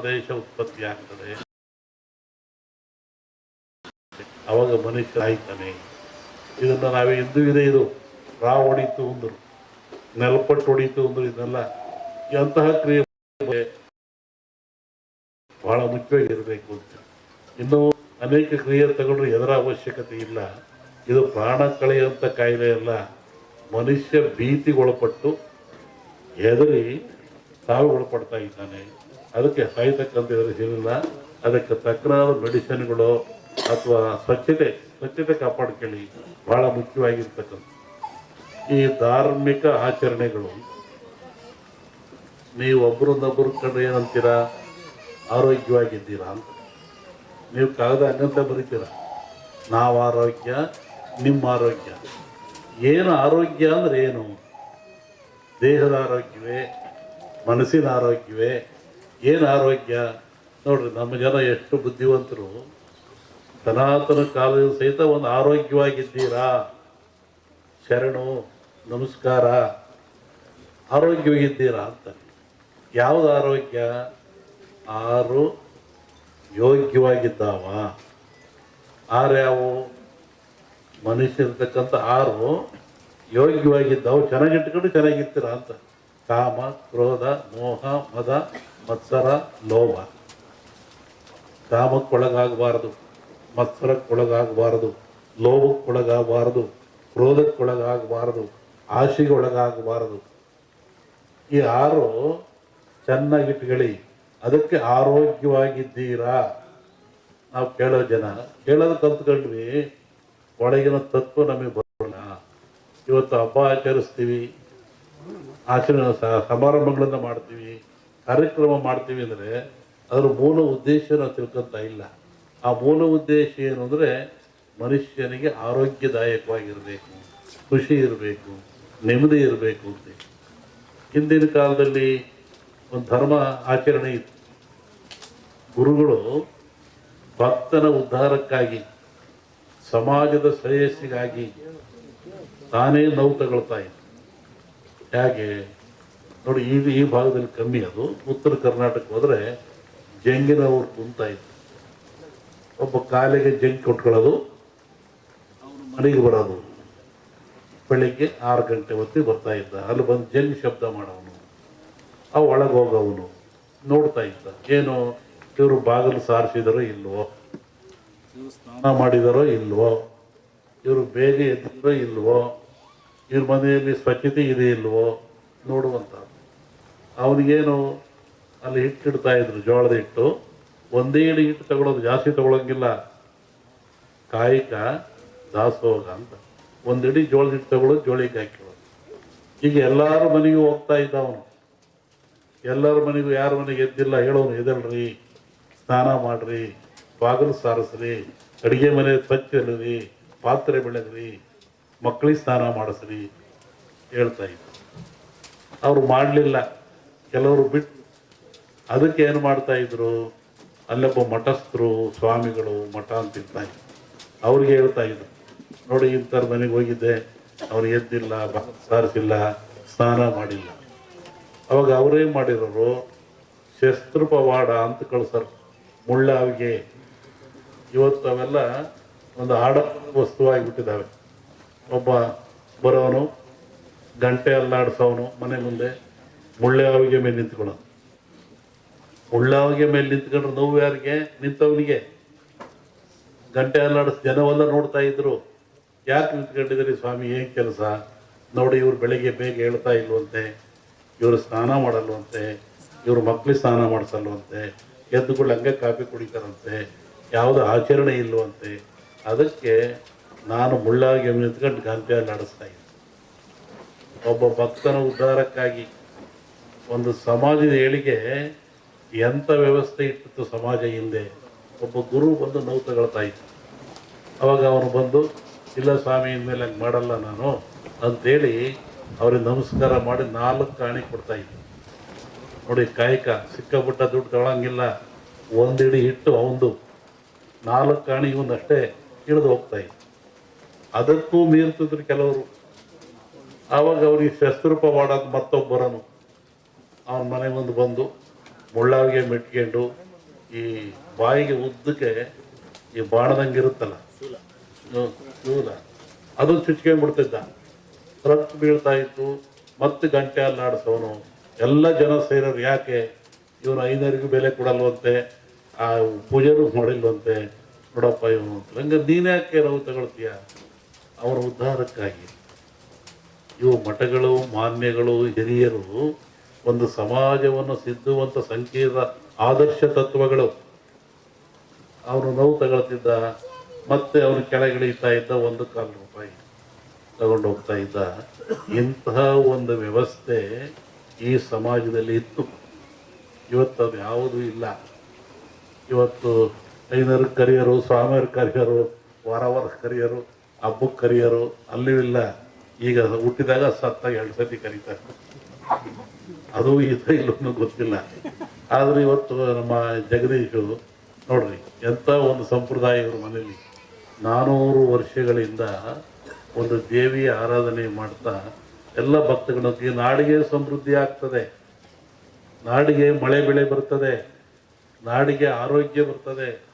ಪ್ರದೇಶ ಉತ್ಪತ್ತಿ ಆಗ್ತದೆ. ಅವಾಗ ಮನುಷ್ಯ ಆಯ್ತಾನೆ ಇದನ್ನ ನಾವೇ ಇಂದು ಇದೆ ಇದು. ರಾ ಹೊಡಿತು ಅಂದರು. ನೆಲಪಟ್ಟು ಹೊಡಿತು ಅಂದರು ಇದನ್ನೆಲ್ಲ. ಎಂತಹ ಕ್ರಿಯೆ ಬಹಳ ಮುಖ್ಯವಾಗಿರಬೇಕು ಅಂತ. ಇನ್ನು ಅನೇಕ ಕ್ರಿಯೆ ತಗೊಂಡ್ರೆ ಎದರ ಅವಶ್ಯಕತೆ ಇಲ್ಲ. ಇದು ಪ್ರಾಣ ಕಳೆಯುವಂಥ ಕಾಯಿಲೆ ಅಲ್ಲ. ಮನುಷ್ಯ ಭೀತಿಗೊಳಪಟ್ಟು ಹೆದರಿ ಸಾವುಗೊಳಪಡ್ತಾ ಇದ್ದಾನೆ. ಅದಕ್ಕೆ ಸಾಯ್ತಕ್ಕಂಥ ಏನಿಲ್ಲ ಅದಕ್ಕೆ ತಕ್ಕನಾದ ಮೆಡಿಸಿನ್ಗಳು ಅಥವಾ ಸ್ವಚ್ಛತೆ ಸ್ವಚ್ಛತೆ ಕಾಪಾಡ್ಕೊಳ್ಳಿ ಬಹಳ ಮುಖ್ಯವಾಗಿರ್ತಕ್ಕಂಥ. ಈ ಧಾರ್ಮಿಕ ಆಚರಣೆಗಳು, ನೀವು ಒಬ್ಬರನ್ನೊಬ್ಬರು ಕಂಡು ಏನಂತೀರಾ? ಆರೋಗ್ಯವಾಗಿದ್ದೀರಾ ಅಂತ. ನೀವು ಕಾಗದ ಹಂಗಂತ ಬರೀತೀರ? ನಾವು ಆರೋಗ್ಯ, ನಿಮ್ಮ ಆರೋಗ್ಯ. ಏನು ಆರೋಗ್ಯ ಅಂದ್ರೆ ಏನು? ದೇಹದ ಆರೋಗ್ಯವೇ? ಮನಸ್ಸಿನ ಆರೋಗ್ಯವೇ? ಏನು ಆರೋಗ್ಯ? ನೋಡ್ರಿ, ನಮ್ಮ ಜನ ಎಷ್ಟು ಬುದ್ಧಿವಂತರು. ಸನಾತನ ಕಾಲದ ಸಹಿತ ಒಂದು ಆರೋಗ್ಯವಾಗಿದ್ದೀರಾ? ಶರಣು, ನಮಸ್ಕಾರ. ಆರೋಗ್ಯವಾಗಿದ್ದೀರಾ ಅಂತ. ಯಾವುದು ಆರೋಗ್ಯ? ಆರು ಯೋಗ್ಯವಾಗಿದ್ದಾವ. ಆರು ಮನುಷ್ಯ ಮನುಷ್ಯರ್ತಕ್ಕಂಥ ಆರು ಯೋಗ್ಯವಾಗಿದ್ದಾವು. ಚೆನ್ನಾಗಿಟ್ಕೊಂಡು ಚೆನ್ನಾಗಿರ್ತೀರ ಅಂತ. ಕಾಮ, ಕ್ರೋಧ, ಮೋಹ, ಮದ, ಮತ್ಸರ, ಲೋಭ. ಕಾಮಕ್ಕೊಳಗಾಗಬಾರದು, ಮತ್ಸರಕ್ಕೊಳಗಾಗಬಾರದು, ಲೋಭಕ್ಕೊಳಗಾಗಬಾರದು, ಕ್ರೋಧಕ್ಕೊಳಗಾಗಬಾರದು ಆಶೆಗೆ ಒಳಗಾಗಬಾರದು ಈ ಆರು ಚೆನ್ನಾಗಿಟ್ಕೊಳ್ಳಿ. ಅದಕ್ಕೆ ಆರೋಗ್ಯವಾಗಿದ್ದೀರಾ? ನಾವು ಕೇಳೋ ಜನ, ಕೇಳೋದು ಕಲ್ತ್ಕೊಂಡ್ವಿ, ಒಳಗಿನ ತತ್ವ ನಮಗೆ ಬರೋಣ ಇವತ್ತು ಹಬ್ಬ ಆಚರಿಸ್ತೀವಿ ಆಚರಣೆ ಸಮಾರಂಭಗಳನ್ನು ಮಾಡ್ತೀವಿ, ಕಾರ್ಯಕ್ರಮ ಮಾಡ್ತೀವಿ ಅಂದರೆ ಅದರ ಮೂಲ ಉದ್ದೇಶ ನಾವು ತಿಳ್ಕೊಂತ ಇಲ್ಲ. ಆ ಮೂಲ ಉದ್ದೇಶ ಏನು ಅಂದರೆ ಮನುಷ್ಯನಿಗೆ ಆರೋಗ್ಯದಾಯಕವಾಗಿರಬೇಕು, ಖುಷಿ ಇರಬೇಕು, ನೆಮ್ಮದಿ ಇರಬೇಕು ಅಂತ. ಹಿಂದಿನ ಕಾಲದಲ್ಲಿ ಒಂದು ಧರ್ಮ ಆಚರಣೆ ಇತ್ತು. ಗುರುಗಳು ಭಕ್ತನ ಉದ್ಧಾರಕ್ಕಾಗಿ, ಸಮಾಜದ ಶ್ರೇಯಸ್ಸಿಗಾಗಿ ತಾನೇ ನೋವು ತಗೊಳ್ತಾ ಇತ್ತು ಹೇಗೆ ನೋಡಿ ಈ ಈ ಭಾಗದಲ್ಲಿ ಕಮ್ಮಿ ಅದು. ಉತ್ತರ ಕರ್ನಾಟಕ ಹೋದ್ರೆ ಜಂಗಿನವ್ರು ಕುಂತ ಇತ್ತು ಒಬ್ಬ ಕಾಲಿಗೆ ಜಂಗ್ ಕೊಟ್ಕೊಳ್ಳೋದು ಮನೆಗೆ ಬರೋದು. ಬೆಳಿಗ್ಗೆ ಆರು ಗಂಟೆ ಹೊತ್ತಿಗೆ ಬರ್ತಾ ಇದ್ದ. ಅಲ್ಲಿ ಬಂದು ಜಂಗ್ ಶಬ್ದ ಮಾಡೋನು ಆ ಒಳಗೆ ಹೋಗವನು. ನೋಡ್ತಾ ಇದ್ದ. ಏನು ಇವರು ಬಾಗಿಲು ಸಾರಿಸಿದರೋ ಇಲ್ವೋ? ಇವರು ಸ್ನಾನ ಮಾಡಿದಾರೋ ಇಲ್ವೋ? ಇವರು ಬೇಗ ಎದ್ದಿದ್ರೋ ಇಲ್ವೋ? ಇವ್ರ ಮನೆಯಲ್ಲಿ ಸ್ವಚ್ಛತೆ ಇದೆ ಇಲ್ವೋ ನೋಡುವಂತ. ಅವನಿಗೇನು ಅಲ್ಲಿ ಹಿಟ್ಟು ಇಡ್ತಾ ಇದ್ರು, ಜೋಳದ ಹಿಟ್ಟು, ಒಂದೇ ಇಡಿ ಹಿಟ್ಟು ತಗೊಳ್ಳೋದು ಜಾಸ್ತಿ ತಗೊಳಂಗಿಲ್ಲ. ಕಾಯಿಕ ದಾಸೋಗ ಅಂತ. ಒಂದಿಡಿ ಜೋಳದ ಹಿಟ್ಟು ತಗೊಳ್ಳೋದು ಜೋಳಿಗೆ ಹಾಕಿರೋದು. ಈಗ ಎಲ್ಲರ ಮನೆಗೂ ಹೋಗ್ತಾ ಇದ್ದ ಅವನು ಎಲ್ಲರ ಮನೆಗೂ ಯಾರ ಮನೆಗೆ ಎದ್ದಿಲ್ಲ ಹೇಳೋನು ಎದಲ್ರಿ ಸ್ನಾನ ಮಾಡ್ರಿ, ಬಾಗಿಲು ಸಾರಿಸ್ರಿ, ಅಡುಗೆ ಮನೆ ಸ್ವಚ್ಛ ಇಲ್ಲರಿ ಪಾತ್ರೆ ಬೆಳಗ್ರಿ ಮಕ್ಕಳಿಗೆ ಸ್ನಾನ ಮಾಡಿಸ್ರಿ ಹೇಳ್ತಾ ಇದ್ರು. ಅವರು ಮಾಡಲಿಲ್ಲ. ಕೆಲವರು ಬಿಟ್ಟು ಅದಕ್ಕೆ ಏನು ಮಾಡ್ತಾ ಇದ್ರು? ಅಲ್ಲೊಬ್ಬ ಮಠಸ್ಥರು, ಸ್ವಾಮಿಗಳು ಮಠ ಅಂತ ಇರ್ತಾ ಇದ್ರು. ಅವ್ರಿಗೆ ಹೇಳ್ತಾ ಇದ್ರು. ನೋಡಿ, ಇಂಥವ್ರ ಮನೆಗೆ ಹೋಗಿದ್ದೆ. ಅವ್ರು ಎದ್ದಿಲ್ಲ ಸಾರಿಸಿಲ್ಲ, ಸ್ನಾನ ಮಾಡಿಲ್ಲ. ಅವಾಗ ಅವರೇ ಮಾಡಿರೋರು ಶಸ್ತ್ರ ಪವಾಡ ಅಂತ ಕಳ್ಸರು. ಮುಳ್ಳಾವಿಗೆ. ಇವತ್ತು ಅವೆಲ್ಲ ಒಂದು ಆಡ ವಸ್ತುವಾಗಿಬಿಟ್ಟಿದ್ದಾವೆ ಒಬ್ಬ ಬರೋನು, ಗಂಟೆ ಅಲ್ಲಾಡ್ಸೋನು, ಮನೆ ಮುಂದೆ ಮುಳ್ಳಾವಿಗೆ ಮೇಲೆ ನಿಂತ್ಕೊಳ್ಳೋನು ಮುಳ್ಳಾವಿಗೆ ಮೇಲೆ ನಿಂತ್ಕೊಂಡ್ರೆ ನೋವು ಯಾರಿಗೆ? ನಿಂತವನಿಗೆ. ಗಂಟೆ ಅಲ್ಲಾಡಿಸ್ ಜನವೆಲ್ಲ ನೋಡ್ತಾ ಇದ್ರು. ಯಾಕೆ ನಿಂತ್ಕೊಂಡಿದ್ದೀರಿ ಸ್ವಾಮಿ? ಏನು ಕೆಲಸ? ನೋಡಿ, ಇವ್ರು ಬೆಳಿಗ್ಗೆ ಬೇಗ ಹೇಳ್ತಾ ಇಲ್ವಂತೆ. ಇವರು ಸ್ನಾನ ಮಾಡಲ್ವಂತೆ. ಇವರು ಮಕ್ಳಿಗೆ ಸ್ನಾನ ಮಾಡಿಸಲ್ವಂತೆ. ಎದ್ದುಗಳು ಹಂಗೆ ಕಾಫಿ ಕುಡಿತಾರಂತೆ. ಯಾವುದೋ ಆಚರಣೆ ಇಲ್ವಂತೆ. ಅದಕ್ಕೆ ನಾನು ಮುಳ್ಳಾಗಿ ನಿಂತ್ಕೊಂಡು ಗಂಪೆ ನಡೆಸ್ತಾ ಇದ್ದೆ. ಒಬ್ಬ ಭಕ್ತನ ಉದ್ಧಾರಕ್ಕಾಗಿ ಒಂದು ಸಮಾಜದ ಏಳಿಗೆ ಎಂಥ ವ್ಯವಸ್ಥೆ ಇಟ್ಟಿತ್ತು ಸಮಾಜ ಹಿಂದೆ? ಒಬ್ಬ ಗುರು ಬಂದು ನೋವು ತಗೊಳ್ತಾ ಇದ್ದ. ಅವಾಗ ಅವನು ಬಂದು, ಇಲ್ಲ ಸ್ವಾಮಿ, ಇನ್ಮೇಲೆ ಹಂಗೆ ಮಾಡಲ್ಲ ನಾನು ಅಂತೇಳಿ ಅವ್ರಿಗೆ ನಮಸ್ಕಾರ ಮಾಡಿ ನಾಲ್ಕು ಕಾಣಿ ಕೊಡ್ತಾ ಇದ್ದ. ನೋಡಿ, ಕಾಯಕ, ಸಿಕ್ಕಾಪಟ್ಟ ದುಡ್ಡು ತಗೊಳಂಗಿಲ್ಲ. ಒಂದಿಡಿ ಹಿಟ್ಟು ಅವಂದು. ನಾಲ್ಕು ಕಾಣಿ ಇವನ್ನಷ್ಟೇ ಇಳಿದು ಹೋಗ್ತಾ ಅದಕ್ಕೂ ಮೀರ್ತಿದ್ರು ಕೆಲವರು. ಆವಾಗ ಅವ್ರಿಗೆ ಶಸ್ತ್ರೂಪ ಮಾಡೋದು ಮತ್ತೊಬ್ಬರನು ಅವನ ಮನೆ ಮುಂದೆ ಬಂದು ಮುಳ್ಳಾವಿಗೆ ಮೆಟ್ಕೊಂಡು ಈ ಬಾಯಿಗೆ ಉದ್ದಕ್ಕೆ ಈ ಬಾಣದಂಗಿರುತ್ತಲ್ಲ? ಅದು ಚುಚ್ಕೊಂಡ್ಬಿಡ್ತಿದ್ದ. ರಕ್ತ ಬೀಳ್ತಾ ಇತ್ತು. ಮತ್ತೆ ಗಂಟೆ ಅಲ್ಲಾಡಿಸೋನು. ಎಲ್ಲ ಜನ ಸೇರೋರು ಯಾಕೆ? ಇವನು ಐನರಿಗೂ ಬೆಲೆ ಕೊಡಲ್ವಂತೆ. ಆ ಪೂಜೆನೂ ಮಾಡಿಲ್ವಂತೆ. ನೋಡಪ್ಪ ಇವನು ಅಂತ. ಹಂಗೆ ನೀನ್ಯಾಕೆ ನಾವು ತಗೊಳ್ತೀಯ? ಅವರ ಉದ್ಧಾರಕ್ಕಾಗಿ. ಇವು ಮಠಗಳು, ಮಾನ್ಯಗಳು, ಹಿರಿಯರು ಒಂದು ಸಮಾಜವನ್ನು ಸಿದ್ಧುವಂಥ ಸಂಕೀರ್ಣ ಆದರ್ಶ ತತ್ವಗಳು. ಅವರು ನೋವು ತಗೊಳ್ತಿದ್ದ, ಮತ್ತೆ ಅವನು ಕೆಳಗಿಳಿತಾ ಇದ್ದ ಒಂದು ಕಾಲು ರೂಪಾಯಿ ತಗೊಂಡು ಹೋಗ್ತಾ ಇದ್ದ. ಇಂತಹ ಒಂದು ವ್ಯವಸ್ಥೆ ಈ ಸಮಾಜದಲ್ಲಿ ಇತ್ತು. ಇವತ್ತು ಅದು ಯಾವುದೂ ಇಲ್ಲ. ಇವತ್ತು ಐನರು ಕರಿಯರು, ಸ್ವಾಮಿಯರು ಕರಿಯರು ವಾರ ವಾರ ಕರಿಯರು ಹಬ್ಬಕ್ಕೆ ಕರಿಯರು ಅಲ್ಲೂ ಇಲ್ಲ. ಈಗ ಹುಟ್ಟಿದಾಗ ಸತ್ತಾಗ ಎರಡು ಸತಿ ಕರೀತಾರೆ. ಅದು ಇದು ಇಲ್ಲೂ ಗೊತ್ತಿಲ್ಲ. ಆದರೆ ಇವತ್ತು ನಮ್ಮ ಜಗದೀಶು ನೋಡ್ರಿ, ಎಂಥ ಒಂದು ಸಂಪ್ರದಾಯ ಇವ್ರ ಮನೇಲಿ ನಾನೂರು ವರ್ಷಗಳಿಂದ ಒಂದು ದೇವಿಯ ಆರಾಧನೆ ಮಾಡ್ತಾ ಎಲ್ಲ ಭಕ್ತಗಳಿಗೆ ನಾಡಿಗೆ ಸಮೃದ್ಧಿ ಆಗ್ತದೆ. ನಾಡಿಗೆ ಮಳೆ ಬೆಳೆ ಬರ್ತದೆ. ನಾಡಿಗೆ ಆರೋಗ್ಯ ಬರ್ತದೆ.